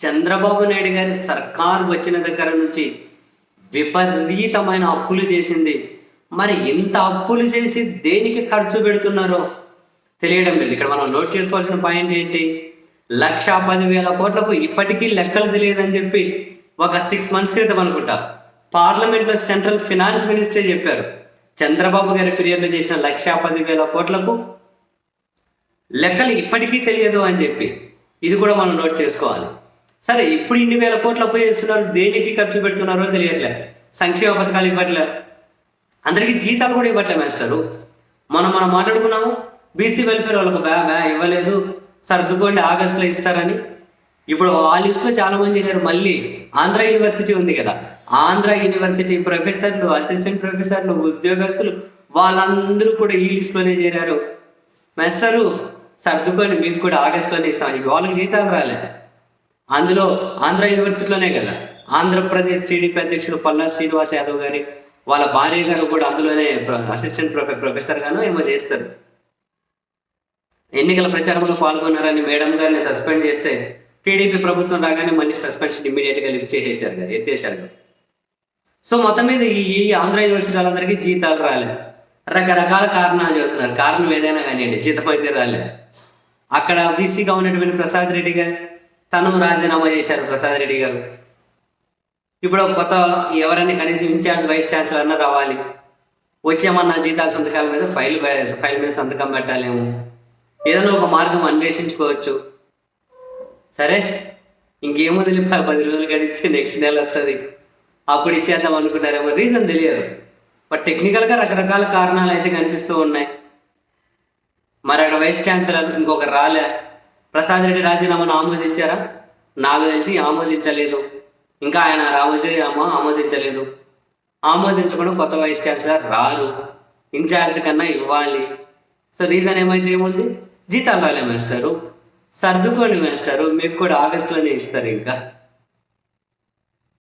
చంద్రబాబు నాయుడు గారి సర్కార్ వచ్చిన దగ్గర నుంచి విపరీతమైన అప్పులు చేసింది. మరి ఇంత అప్పులు చేసి దేనికి ఖర్చు పెడుతున్నారో తెలియడం లేదు. ఇక్కడ మనం నోట్ చేసుకోవాల్సిన పాయింట్ ఏంటి? లక్ష పదివేల కోట్లకు ఇప్పటికీ లెక్కలు తెలియదని చెప్పి ఒక సిక్స్ మంత్స్ క్రితం అనుకుంటా. పార్లమెంట్లో సెంట్రల్ ఫినాన్స్ మినిస్టర్ చెప్పారు. చంద్రబాబు గారి పీరియడ్లో చేసిన లక్ష పదివేల కోట్లకు లెక్కలు ఇప్పటికీ తెలియదు అని చెప్పి. ఇది కూడా మనం నోట్ చేసుకోవాలి. సరే ఇప్పుడు ఇన్ని వేల కోట్లు అప్పు చేస్తున్నారు దేనికి ఖర్చు పెడుతున్నారో తెలియట్లే. సంక్షేమ పథకాలు ఇవ్వట్లే. అందరికీ జీతాలు కూడా ఇవ్వట్లే మాస్టరు. మనం మనం మాట్లాడుకున్నాము బీసీ వెల్ఫేర్ వాళ్ళకు బ్యా బ్యా ఇవ్వలేదు సర్దుకోండి ఆగస్టులో ఇస్తారని. ఇప్పుడు ఆ లిస్టులో చాలా మంది చేశారు మళ్ళీ ఆంధ్ర యూనివర్సిటీ ఉంది కదా. ఆంధ్ర యూనివర్సిటీ ప్రొఫెసర్లు అసిస్టెంట్ ప్రొఫెసర్లు ఉద్యోగస్తులు వాళ్ళందరూ కూడా ఈ లిస్టులోనే చేరారు. మాస్టరు సర్దుకొని మీకు కూడా ఆగస్టులోనే ఇస్తామని. వాళ్ళకి జీతాలు రాలే. అందులో ఆంధ్ర యూనివర్సిటీలోనే కదా. ఆంధ్రప్రదేశ్ టీడీపీ అధ్యక్షుడు పల్లా శ్రీనివాస్ యాదవ్ గారి వాళ్ళ భార్య గారు కూడా అందులోనే అసిస్టెంట్ ప్రొఫె ప్రొఫెసర్ గాను ఏమో చేస్తారు. ఎన్నికల ప్రచారంలో పాల్గొన్నారని మేడం గారిని సస్పెండ్ చేస్తే టీడీపీ ప్రభుత్వం రాగానే మళ్ళీ సస్పెన్షన్ ఇమ్మీడియట్గా లిఫ్ట్ చేసేశారు కదా ఎత్తేసారు సో మొత్తం మీద ఈ ఆంధ్ర యూనివర్సిటీ వాళ్ళందరికీ జీతాలు రాలేదు రకరకాల కారణాలు చెబుతున్నారు. కారణం ఏదైనా కానివ్వండి జీతం అయితే రాలేదు అక్కడ బీసీగా ఉన్నటువంటి ప్రసాద్ రెడ్డి గారు తను రాజీనామా చేశారు ప్రసాద్ రెడ్డి గారు. ఇప్పుడు కొత్త ఎవరైనా కనీసం ఇన్ఛార్జ్ వైస్ ఛాన్సలర్ అన్న రావాలి. వచ్చేమన్నా జీతాల సంతకాల మీద ఫైల్ ఫైల్ మీద సంతకం పెట్టాలేమో. ఏదైనా ఒక మార్గం అన్వేషించుకోవచ్చు. సరే ఇంకేమో తెలియదు పది రోజులు గడిస్తే నెక్స్ట్ నెల వస్తుంది అప్పుడు ఇచ్చేద్దాం అనుకుంటారేమో రీజన్ తెలియదు. బట్ టెక్నికల్గా రకరకాల కారణాలు అయితే కనిపిస్తూ ఉన్నాయి. మరి అక్కడ వైస్ ఛాన్సలర్ ఇంకొక రాలే. ప్రసాద్ రెడ్డి రాజీనామాను ఆమోదించారా? నాకు తెలిసి ఆమోదించలేదు. ఇంకా ఆయన రామజీనామా ఆమోదించలేదు. ఆమోదించకుండా కొత్త వైస్ ఛాన్సలర్ రారు. ఇన్ఛార్జ్ కన్నా ఇవ్వాలి. సో రీజన్ ఏమైతే ఏముంది? జీతాలు రాలే మాస్టరు. సర్దుకోండి మాస్టరు. మీకు కూడా ఆగస్టులోనే ఇస్తారు ఇంకా.